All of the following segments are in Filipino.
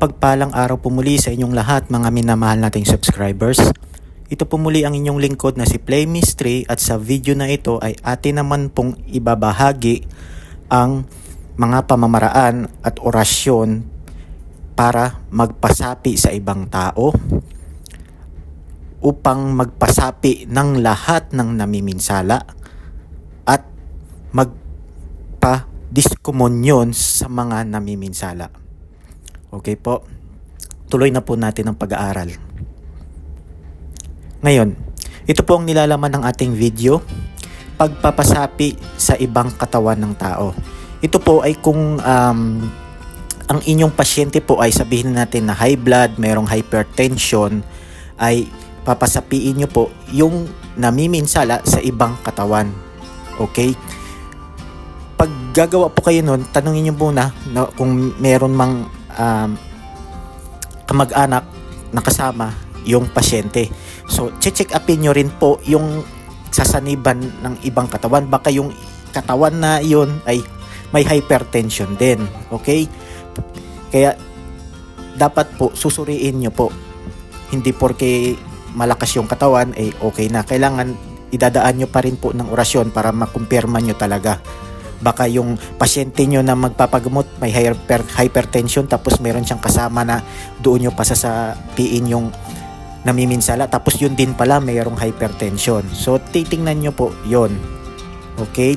mapagpalang araw po muli sa inyong lahat mga minamahal nating subscribers. Ito po muli ang inyong lingkod na si Play Mystery at sa video na ito ay atin naman pong ibabahagi ang mga pamamaraan at orasyon para magpasapi sa ibang tao upang magpasapi ng lahat ng namiminsala at magpa-diskomunyon sa mga namiminsala. Okay po. Tuloy na po natin ang pag-aaral. Ngayon, ito po ang nilalaman ng ating video. Pagpapasapi sa ibang katawan ng tao. Ito po ay kung um, ang inyong pasyente po ay sabihin natin na high blood, mayroong hypertension, ay papasapiin nyo po yung namiminsala sa ibang katawan. Okay? Pag gagawa po kayo nun, tanongin nyo muna na kung meron mang um, kamag-anak na kasama yung pasyente. So, check upin nyo rin po yung sasaniban ng ibang katawan. Baka yung katawan na yun ay may hypertension din. Okay? Kaya, dapat po susuriin nyo po. Hindi porke malakas yung katawan, eh okay na. Kailangan idadaan nyo pa rin po ng orasyon para makumpirma nyo talaga baka yung pasyente nyo na magpapagamot may hyper, hypertension tapos meron siyang kasama na doon nyo pasasapiin yung namiminsala. Tapos yun din pala mayroong hypertension. So titingnan nyo po yon okay?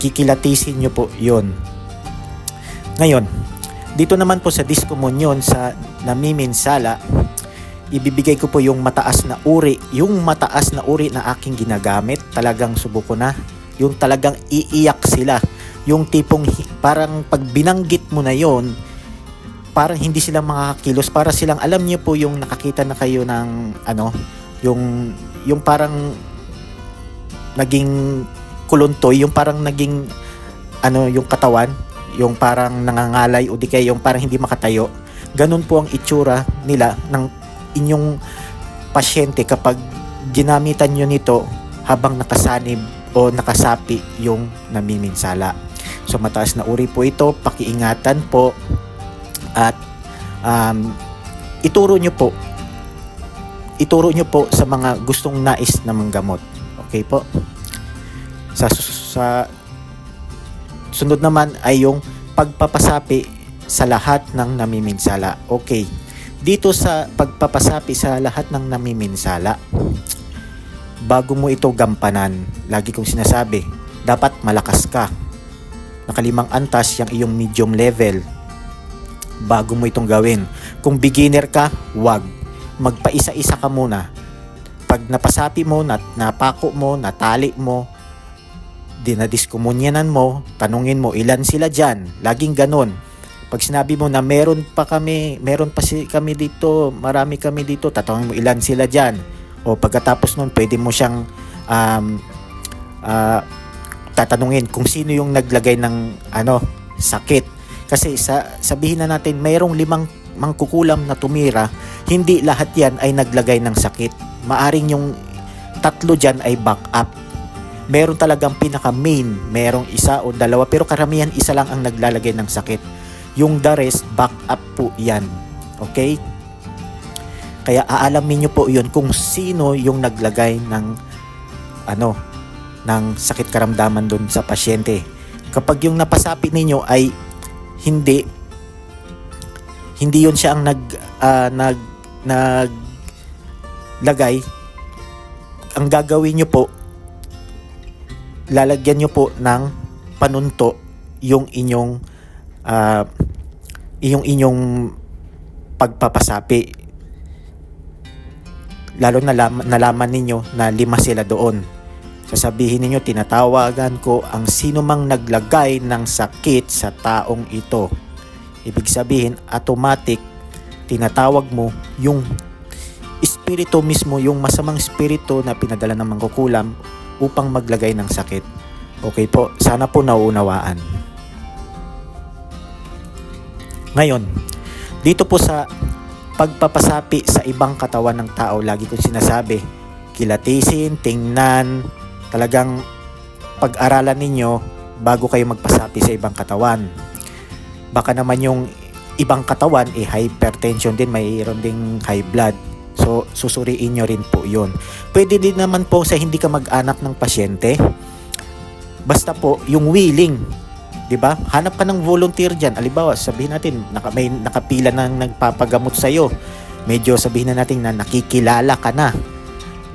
Kikilatisin nyo po yon ngayon dito naman po sa diskomunyon sa namiminsala ibibigay ko po yung mataas na uri yung mataas na uri na aking ginagamit. Talagang subuko na yung talagang iiyak sila. Yung tipong parang pag binanggit mo na yon parang hindi sila makakakilos. Para silang alam niyo po yung nakakita na kayo ng ano, yung yung parang naging kuluntoy, yung parang naging ano yung katawan, yung parang nangangalay o di kaya yung parang hindi makatayo. Ganun po ang itsura nila ng inyong pasyente kapag ginamitan nyo nito habang nakasanib o nakasapi yung namiminsala. So mataas na uri po ito, pakiingatan po at um, ituro nyo po ituro nyo po sa mga gustong nais na manggamot. Okay po? Sa, sa sunod naman ay yung pagpapasapi sa lahat ng namiminsala. Okay. Dito sa pagpapasapi sa lahat ng namiminsala, bago mo ito gampanan, lagi kong sinasabi, dapat malakas ka. Nakalimang antas yung iyong medium level bago mo itong gawin. Kung beginner ka, wag. Magpaisa-isa ka muna. Pag napasapi mo, nat napako mo, natali mo, dinadiskumunyanan mo, tanungin mo ilan sila dyan. Laging ganun. Pag sinabi mo na meron pa kami, meron pa si kami dito, marami kami dito, tatanungin mo ilan sila dyan o pagkatapos nun pwede mo siyang um, uh, tatanungin kung sino yung naglagay ng ano sakit. Kasi sa sabihin na natin mayroong limang mangkukulam na tumira hindi lahat yan ay naglagay ng sakit. Maaring yung tatlo dyan ay back up. Meron talagang pinaka main merong isa o dalawa pero karamihan isa lang ang naglalagay ng sakit. Yung the rest back up po yan. Okay kaya aalamin nyo po yun kung sino yung naglagay ng ano ng sakit karamdaman doon sa pasyente. Kapag yung napasapi ninyo ay hindi hindi yon siya ang nag uh, nag nag lagay ang gagawin nyo po lalagyan nyo po ng panunto yung inyong uh, yung inyong pagpapasapi lalo na nalaman, ninyo na lima sila doon. Sasabihin ninyo, tinatawagan ko ang sino mang naglagay ng sakit sa taong ito. Ibig sabihin, automatic, tinatawag mo yung espiritu mismo, yung masamang espiritu na pinadala ng mangkukulam upang maglagay ng sakit. Okay po, sana po nauunawaan. Ngayon, dito po sa pagpapasapi sa ibang katawan ng tao, lagi kong sinasabi, kilatisin, tingnan, talagang pag-aralan ninyo bago kayo magpasapi sa ibang katawan. Baka naman yung ibang katawan, eh hypertension din, mayroon ding high blood. So, susuriin nyo rin po yun. Pwede din naman po sa hindi ka mag-anak ng pasyente. Basta po, yung willing, 'di ba? Hanap ka ng volunteer diyan. Alibawa, sabihin natin naka, may nakapila nang nagpapagamot sa iyo. Medyo sabihin na natin na nakikilala ka na.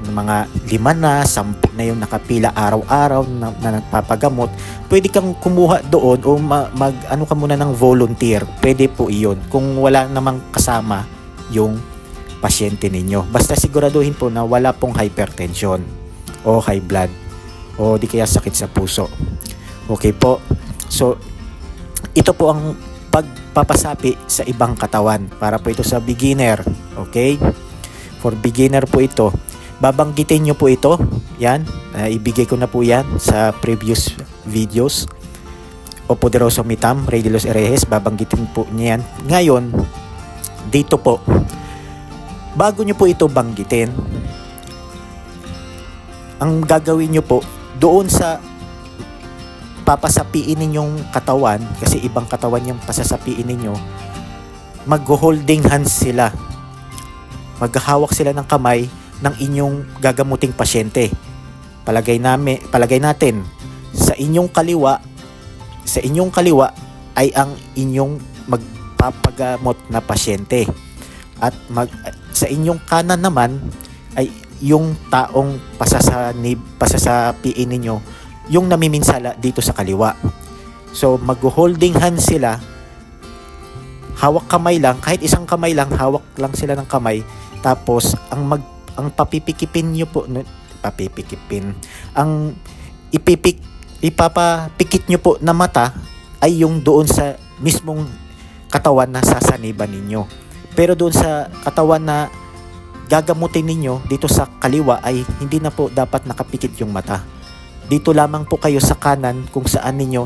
Mga lima na, sampu na yung nakapila araw-araw na, na nagpapagamot. Pwede kang kumuha doon o ma- mag ano ka muna ng volunteer. Pwede po iyon kung wala namang kasama yung pasyente ninyo. Basta siguraduhin po na wala pong hypertension o high blood o di kaya sakit sa puso. Okay po. So, ito po ang pagpapasapi sa ibang katawan para po ito sa beginner. Okay? For beginner po ito. Babanggitin nyo po ito. Yan. Ah, ibigay ko na po yan sa previous videos. O Poderoso Mitam, Ray de los Herejes. Babanggitin po niya yan. Ngayon, dito po. Bago nyo po ito banggitin, ang gagawin nyo po, doon sa papasapiin ninyong katawan, kasi ibang katawan yung pasasapiin ninyo, mag-holding hands sila. Maghahawak sila ng kamay ng inyong gagamuting pasyente. Palagay namin, palagay natin sa inyong kaliwa, sa inyong kaliwa ay ang inyong magpapagamot na pasyente. At mag, sa inyong kanan naman ay yung taong pasasanib, pasasapiin ninyo yung namiminsala dito sa kaliwa. So mag-holding hands sila, hawak kamay lang, kahit isang kamay lang, hawak lang sila ng kamay. Tapos ang mag ang papipikipin niyo po, papipikipin, ang ipipik ipapapikit niyo po na mata ay yung doon sa mismong katawan na sasaniban ninyo. Pero doon sa katawan na gagamutin ninyo dito sa kaliwa ay hindi na po dapat nakapikit yung mata. Dito lamang po kayo sa kanan kung saan ninyo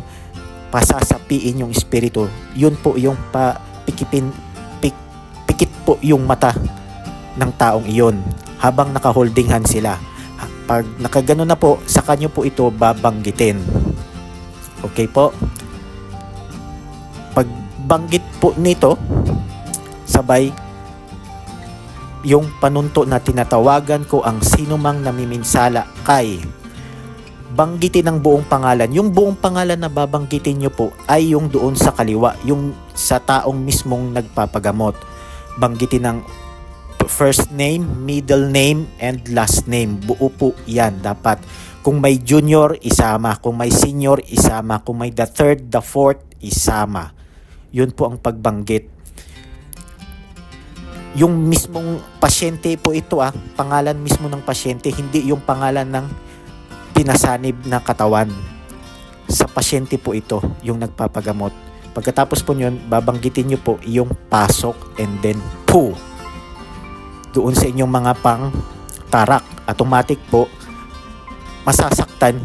pasasapiin yung espiritu. Yun po yung papikipin pik, pikit po yung mata ng taong iyon habang naka-holding hand sila. Pag nakagano na po, sa kanyo po ito babanggitin. Okay po? Pag banggit po nito, sabay yung panunto na tinatawagan ko ang sinumang namiminsala kay banggitin ang buong pangalan. Yung buong pangalan na babanggitin nyo po ay yung doon sa kaliwa, yung sa taong mismong nagpapagamot. Banggitin ang first name, middle name, and last name. Buo po yan dapat. Kung may junior, isama. Kung may senior, isama. Kung may the third, the fourth, isama. Yun po ang pagbanggit yung mismong pasyente po ito ah, pangalan mismo ng pasyente, hindi yung pangalan ng pinasanib na katawan. Sa pasyente po ito, yung nagpapagamot. Pagkatapos po yun, babanggitin nyo po yung pasok and then po. Doon sa inyong mga pang tarak, automatic po, masasaktan,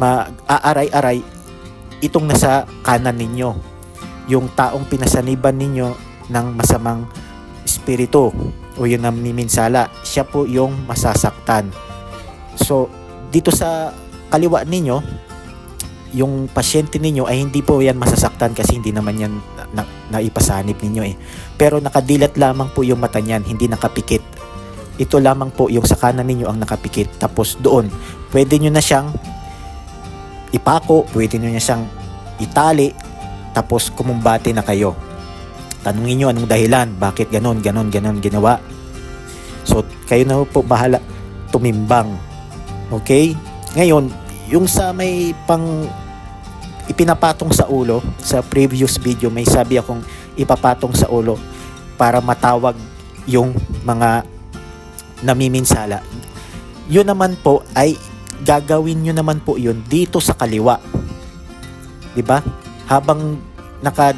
mag-aaray-aray itong nasa kanan ninyo. Yung taong pinasaniban ninyo ng masamang espiritu o yung namiminsala, siya po yung masasaktan. So, dito sa kaliwa ninyo, yung pasyente ninyo ay hindi po yan masasaktan kasi hindi naman yan na, na, naipasanib ninyo eh. Pero nakadilat lamang po yung mata niyan, hindi nakapikit. Ito lamang po yung sa kanan ninyo ang nakapikit. Tapos doon, pwede nyo na siyang ipako, pwede nyo na siyang itali, tapos kumumbati na kayo. Tanungin nyo anong dahilan, bakit ganon, ganon, ganon ginawa. So, kayo na po bahala tumimbang. Okay? Ngayon, yung sa may pang ipinapatong sa ulo, sa previous video may sabi akong ipapatong sa ulo para matawag yung mga namiminsala. Yun naman po ay gagawin nyo naman po yun dito sa kaliwa. 'Di ba? Habang naka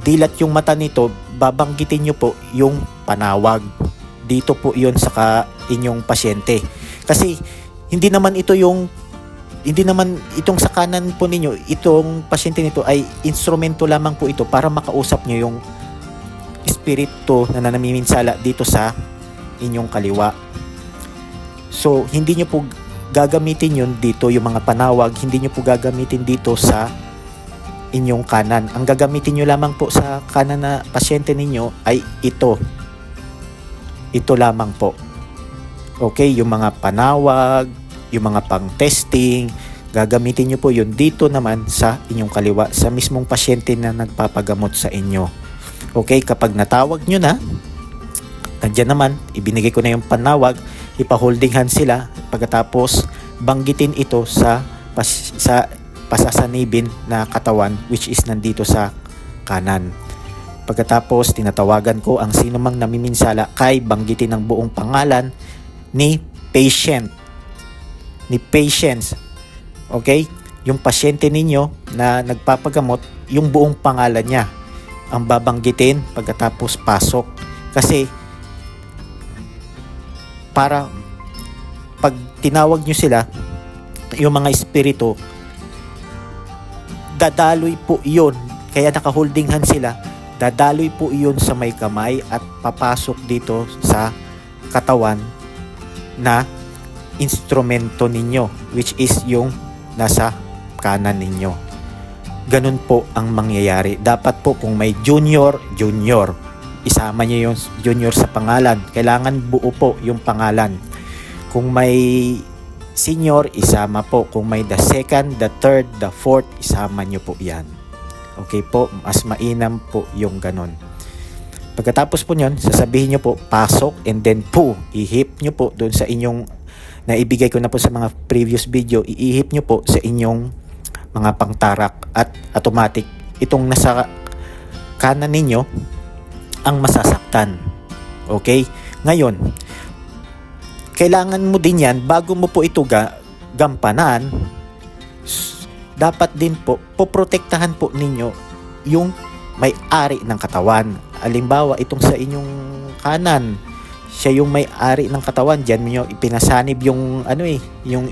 dilat yung mata nito, babanggitin nyo po yung panawag. Dito po yun sa ka inyong pasyente. Kasi hindi naman ito yung hindi naman itong sa kanan po ninyo, itong pasyente nito ay instrumento lamang po ito para makausap nyo yung espiritu na nanamiminsala dito sa inyong kaliwa. So, hindi nyo po gagamitin yun dito, yung mga panawag, hindi nyo po gagamitin dito sa inyong kanan. Ang gagamitin nyo lamang po sa kanan na pasyente ninyo ay ito. Ito lamang po. Okay, yung mga panawag, yung mga pang-testing, gagamitin nyo po yun dito naman sa inyong kaliwa, sa mismong pasyente na nagpapagamot sa inyo. Okay, kapag natawag nyo na, Nandiyan naman, ibinigay ko na yung panawag, ipa-holding hand sila, pagkatapos banggitin ito sa pas, sa pasasanibin na katawan which is nandito sa kanan. Pagkatapos tinatawagan ko ang sino mang namiminsala kay banggitin ang buong pangalan ni patient. Ni patients. Okay? Yung pasyente ninyo na nagpapagamot, yung buong pangalan niya ang babanggitin pagkatapos pasok. Kasi para pag tinawag nyo sila, yung mga espiritu, dadaloy po iyon. Kaya naka-holding hand sila, dadaloy po iyon sa may kamay at papasok dito sa katawan na instrumento ninyo, which is yung nasa kanan ninyo. Ganun po ang mangyayari. Dapat po kung may junior, junior isama niyo yung junior sa pangalan. Kailangan buo po yung pangalan. Kung may senior, isama po. Kung may the second, the third, the fourth, isama niyo po yan. Okay po, mas mainam po yung ganon. Pagkatapos po nyon, sasabihin nyo po, pasok, and then po, ihip nyo po doon sa inyong, naibigay ko na po sa mga previous video, iihip nyo po sa inyong mga pangtarak at automatic. Itong nasa kanan ninyo, ang masasaktan. Okay? Ngayon, kailangan mo din yan bago mo po ito ga, gampanan dapat din po poprotektahan po ninyo yung may-ari ng katawan. Alimbawa, itong sa inyong kanan, siya yung may-ari ng katawan. Diyan mo ipinasanib yung ano eh, yung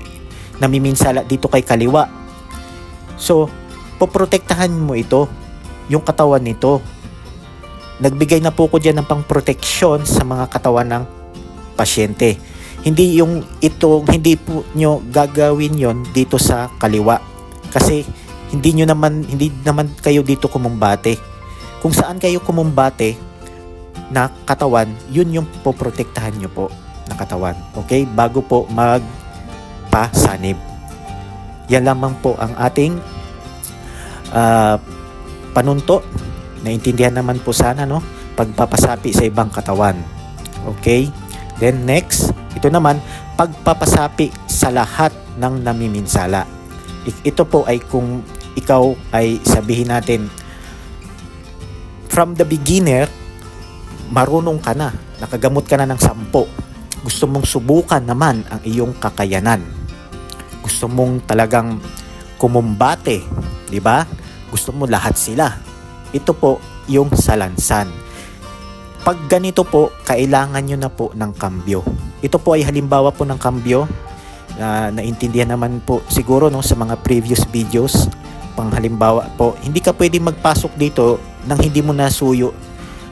namiminsala dito kay kaliwa. So, poprotektahan mo ito, yung katawan nito nagbigay na po ko dyan ng pang-proteksyon sa mga katawan ng pasyente. Hindi yung itong, hindi po nyo gagawin yon dito sa kaliwa. Kasi hindi nyo naman, hindi naman kayo dito kumumbate. Kung saan kayo kumumbate na katawan, yun yung poprotektahan nyo po na katawan. Okay? Bago po magpasanib. Yan lamang po ang ating uh, panunto Naintindihan naman po sana no? Pagpapasapi sa ibang katawan. Okay? Then next, ito naman, pagpapasapi sa lahat ng namiminsala. Ito po ay kung ikaw ay sabihin natin from the beginner, marunong ka na, nakagamot ka na ng sampo. Gusto mong subukan naman ang iyong kakayanan. Gusto mong talagang kumumbate, di ba? Gusto mo lahat sila ito po yung salansan. Pag ganito po, kailangan nyo na po ng kambyo. Ito po ay halimbawa po ng kambyo na naintindihan naman po siguro no, sa mga previous videos. Pang halimbawa po, hindi ka pwede magpasok dito nang hindi mo na suyo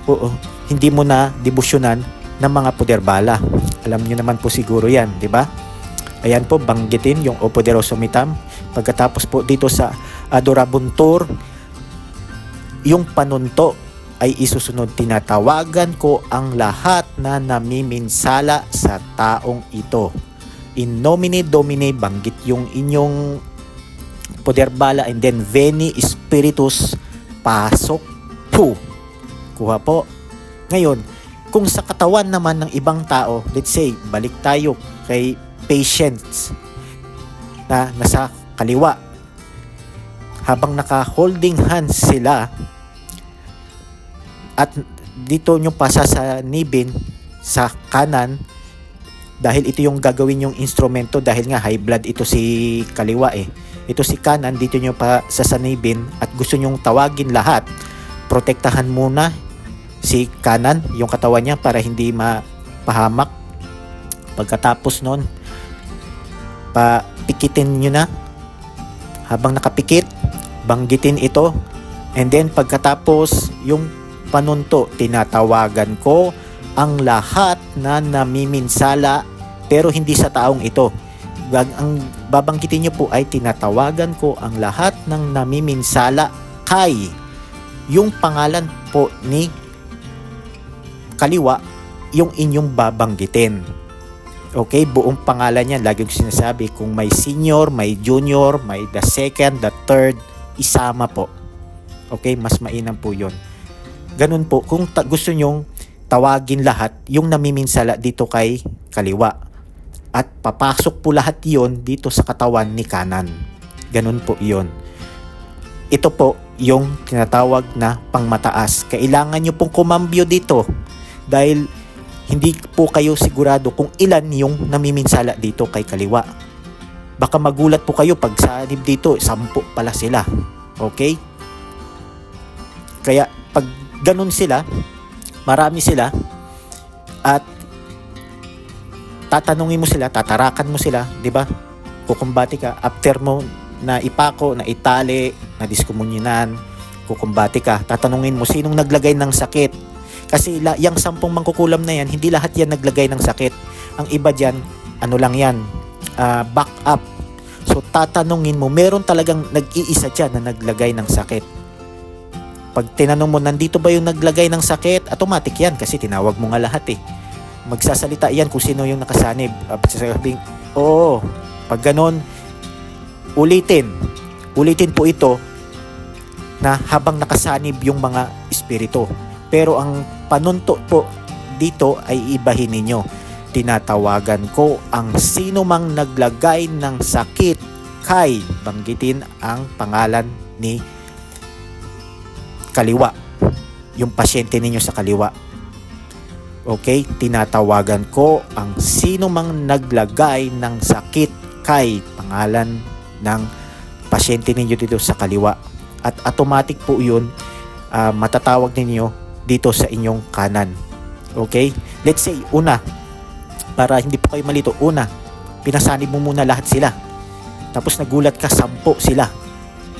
o hindi mo na debusyonan ng mga puder bala. Alam niyo naman po siguro yan, di ba? Ayan po, banggitin yung O Poderoso Mitam. Pagkatapos po dito sa Adorabuntor, yung panunto ay isusunod tinatawagan ko ang lahat na namiminsala sa taong ito. In nomine domine banggit yung inyong poder bala and then veni spiritus pasok po. Kuha po. Ngayon, kung sa katawan naman ng ibang tao, let's say, balik tayo kay patients na nasa kaliwa. Habang naka-holding hands sila, at dito nyo pasa sa nibin sa kanan dahil ito yung gagawin yung instrumento dahil nga high blood ito si kaliwa eh ito si kanan dito nyo pa sa sanibin at gusto nyong tawagin lahat protektahan muna si kanan yung katawan niya para hindi mapahamak. Pagkatapos nun papikitin nyo na. Habang nakapikit banggitin ito. And then pagkatapos yung panunto, tinatawagan ko ang lahat na namiminsala pero hindi sa taong ito. Ang babanggitin niyo po ay tinatawagan ko ang lahat ng namiminsala kay yung pangalan po ni kaliwa yung inyong babanggitin. Okay, buong pangalan niya, lagi ko sinasabi, kung may senior, may junior, may the second, the third, isama po. Okay, mas mainam po yon. Ganun po, kung ta- gusto nyong tawagin lahat, yung namiminsala dito kay kaliwa. At papasok po lahat yon dito sa katawan ni kanan. Ganun po yon. Ito po yung tinatawag na pangmataas. Kailangan nyo pong kumambyo dito dahil hindi po kayo sigurado kung ilan yung namiminsala dito kay kaliwa. Baka magulat po kayo pag sanib dito, sampu pala sila. Okay? Kaya pag ganun sila, marami sila, at tatanungin mo sila, tatarakan mo sila, di ba? Kukumbati ka, after mo na ipako, na itali, na diskumunyinan, kukumbati ka, tatanungin mo sinong naglagay ng sakit. Kasi yung sampung mangkukulam na yan, hindi lahat yan naglagay ng sakit. Ang iba dyan, ano lang yan, ah, back up. So tatanungin mo, meron talagang nag-iisa dyan na naglagay ng sakit. Pag tinanong mo, nandito ba yung naglagay ng sakit? Automatic yan kasi tinawag mo nga lahat eh. Magsasalita yan kung sino yung nakasanib. Uh, sasabing, oo, pag ganon, ulitin. Ulitin po ito na habang nakasanib yung mga espiritu. Pero ang panunto po dito ay ibahin ninyo. Tinatawagan ko ang sino mang naglagay ng sakit kay banggitin ang pangalan ni kaliwa. Yung pasyente ninyo sa kaliwa. Okay? Tinatawagan ko ang sino mang naglagay ng sakit kay pangalan ng pasyente ninyo dito sa kaliwa. At automatic po yun, ah, matatawag ninyo dito sa inyong kanan. Okay? Let's say, una, para hindi po kayo malito, una, pinasanib mo muna lahat sila. Tapos nagulat ka, sampo sila.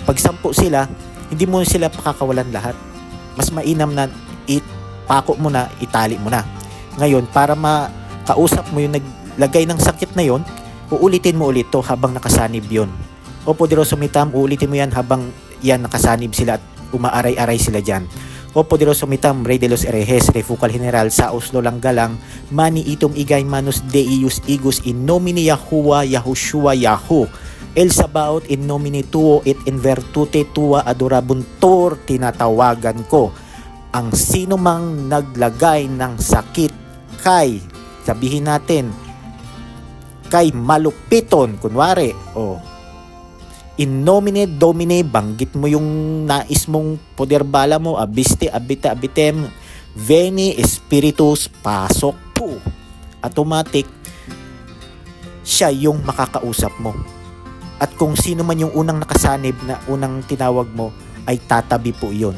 Pag sampo sila, hindi mo sila pakakawalan lahat. Mas mainam na ipako mo na, itali mo na. Ngayon, para makausap mo yung naglagay ng sakit na yon, uulitin mo ulit to habang nakasanib yon. O poderoso mitam, uulitin mo yan habang yan nakasanib sila at umaaray-aray sila dyan. O poderoso mitam, Rey de los Herejes, Refukal General, sa Oslo lang mani itong igay manus deius igus in nomine Yahuwah Yahushua Yahu. El Sabaoth in nomine tuo et in virtute tua adorabuntor tinatawagan ko. Ang sino mang naglagay ng sakit kay, sabihin natin, kay malupiton, kunwari, o in nomine domine, banggit mo yung nais mong poder bala mo, abiste, abite, abitem, veni, spiritus, pasok po. Automatic, siya yung makakausap mo. At kung sino man yung unang nakasanib na unang tinawag mo, ay tatabi po yun.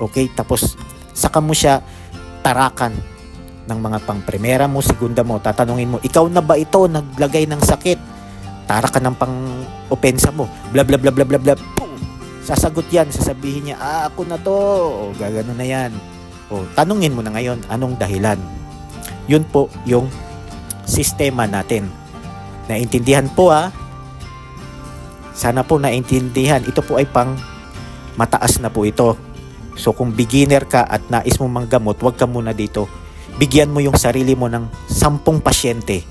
Okay? Tapos, saka mo siya tarakan ng mga pang primera mo, segunda mo, tatanungin mo, ikaw na ba ito naglagay ng sakit? Tara ka ng pang opensa mo, bla bla bla bla bla bla, Boom! Sasagot yan, sasabihin niya, ah, ako na to, o gagano na yan. O, tanungin mo na ngayon, anong dahilan? Yun po yung sistema natin. Naintindihan po ah. Sana po naintindihan. Ito po ay pang mataas na po ito. So kung beginner ka at nais mo manggamot, huwag ka muna dito. Bigyan mo yung sarili mo ng sampung pasyente.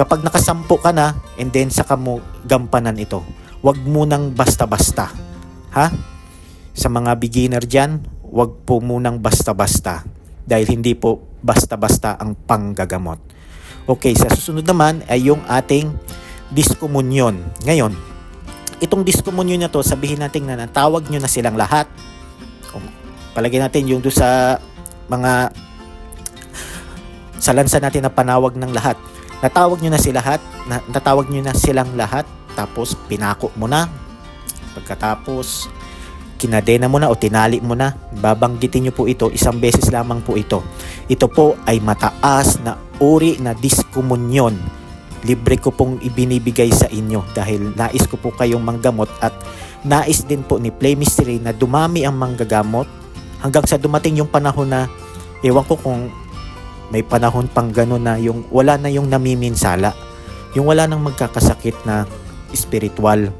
Kapag nakasampu ka na, and then saka mo gampanan ito. Huwag mo nang basta-basta. Ha? Sa mga beginner dyan, huwag po munang basta-basta. Dahil hindi po basta-basta ang panggagamot. Okay, sa susunod naman ay yung ating diskomunyon. Ngayon, itong diskomunyon na to, sabihin natin na natawag nyo na silang lahat. Kung palagay natin yung do sa mga sa lansa natin na panawag ng lahat. Natawag nyo na sila lahat, na, natawag nyo na silang lahat, tapos pinako mo na. Pagkatapos, kinadena mo na o tinali mo na, babanggitin nyo po ito, isang beses lamang po ito. Ito po ay mataas na uri na diskomunyon libre ko pong ibinibigay sa inyo dahil nais ko po kayong manggamot at nais din po ni Play Mystery na dumami ang manggagamot hanggang sa dumating yung panahon na ewan ko kung may panahon pang gano'n na yung wala na yung namiminsala yung wala nang magkakasakit na spiritual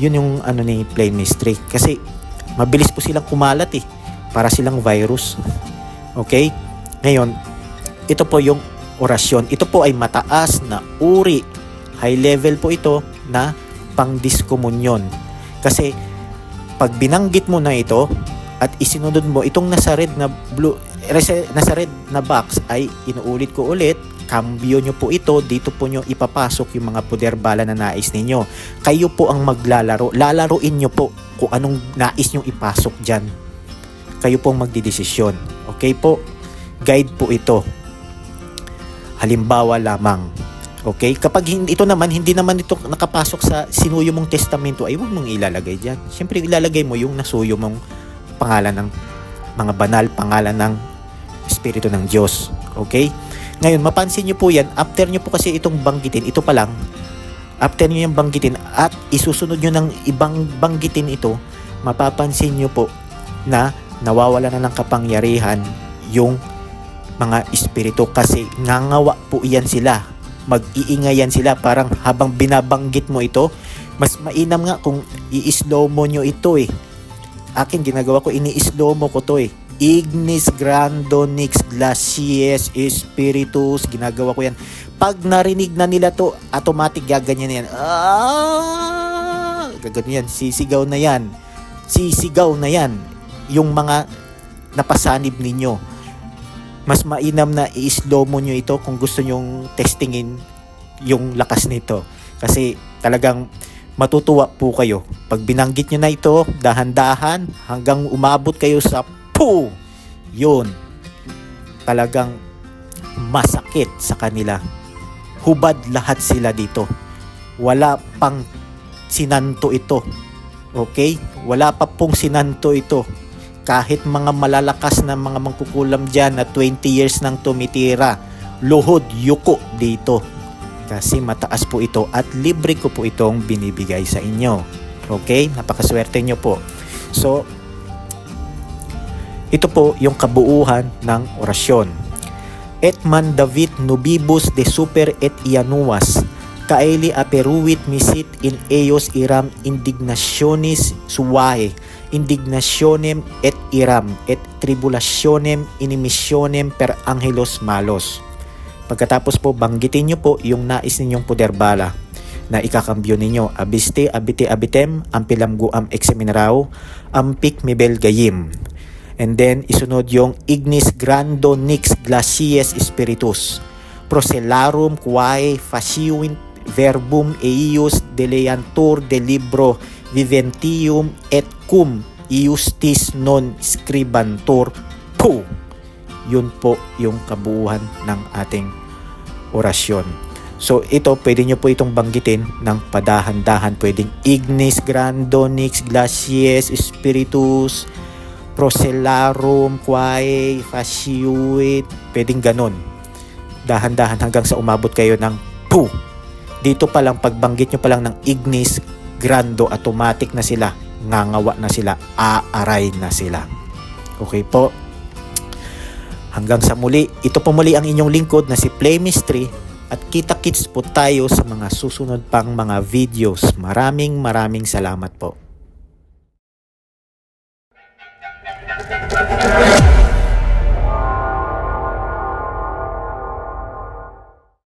yun yung ano ni Play Mystery kasi Mabilis po silang kumalat eh. Para silang virus. Okay? Ngayon, ito po yung orasyon. Ito po ay mataas na uri. High level po ito na pangdiskomunyon. Kasi pag binanggit mo na ito at isinunod mo itong nasa red na blue nasa red na box ay inuulit ko ulit cambio nyo po ito dito po nyo ipapasok yung mga poder bala na nais ninyo. Kayo po ang maglalaro lalaruin nyo po kung anong nais nyo ipasok dyan. Kayo po ang magdidesisyon. Okay po? Guide po ito. Halimbawa lamang. Okay? Kapag hindi, ito naman, hindi naman ito nakapasok sa sinuyo mong testamento, ay huwag mong ilalagay dyan. Siyempre, ilalagay mo yung nasuyo mong pangalan ng mga banal, pangalan ng Espiritu ng Diyos. Okay? Ngayon, mapansin nyo po yan, after nyo po kasi itong banggitin, ito pa lang, after nyo yung banggitin at isusunod nyo ng ibang banggitin ito, mapapansin nyo po na nawawala na ng kapangyarihan yung mga espiritu kasi ngangawa po iyan sila. Mag-iingayan sila. Parang habang binabanggit mo ito mas mainam nga kung i-slow mo nyo ito eh. Akin ginagawa ko ini-slow mo ko to eh Ignis Grandonix Glacies Spiritus ginagawa ko yan. Pag narinig na nila to automatic gaganyan na yan. Ah! Gaganyan yan. Sisigaw na yan. Sisigaw na yan. Yung mga napasanib ninyo. Mas mainam na i-slow mo nyo ito kung gusto nyong testingin yung lakas nito. Kasi talagang matutuwa po kayo. Pag binanggit nyo na ito, dahan-dahan, hanggang umabot kayo sa po, yun. Talagang masakit sa kanila. Hubad lahat sila dito. Wala pang sinanto ito. Okay? Wala pa pong sinanto ito kahit mga malalakas na mga mangkukulam dyan na 20 years nang tumitira, luhod, yuko dito. Kasi mataas po ito at libre ko po itong binibigay sa inyo. Okay? Napakaswerte nyo po. So, ito po yung kabuuhan ng orasyon. Et man David nubibus de super et ianuas, kaeli aperuit misit in eos iram indignationis suae, indignationem et iram et tribulationem inimissionem per angelos malos. Pagkatapos po, banggitin nyo po yung nais ninyong poder bala na ikakambyo ninyo. Abiste, abite, abitem, ampilamgu am exeminarao, ampik mibel gayim. And then, isunod yung ignis grando nix glacies spiritus. Procelarum quae faciuint verbum eius deleantur de libro viventium et cum iustis non scribantur pu. Yun po yung kabuuhan ng ating orasyon. So ito, pwede nyo po itong banggitin ng padahan-dahan. Pwedeng ignis grandonix glacies spiritus procelarum quae faciuit. Pwedeng ganon. Dahan-dahan hanggang sa umabot kayo ng pu. Dito pa lang, pagbanggit nyo pa lang ng ignis grando, automatic na sila. Ngangawa na sila. Aaray na sila. Okay po. Hanggang sa muli, ito po muli ang inyong lingkod na si Play Mystery at kita-kits po tayo sa mga susunod pang mga videos. Maraming maraming salamat po. Thank you.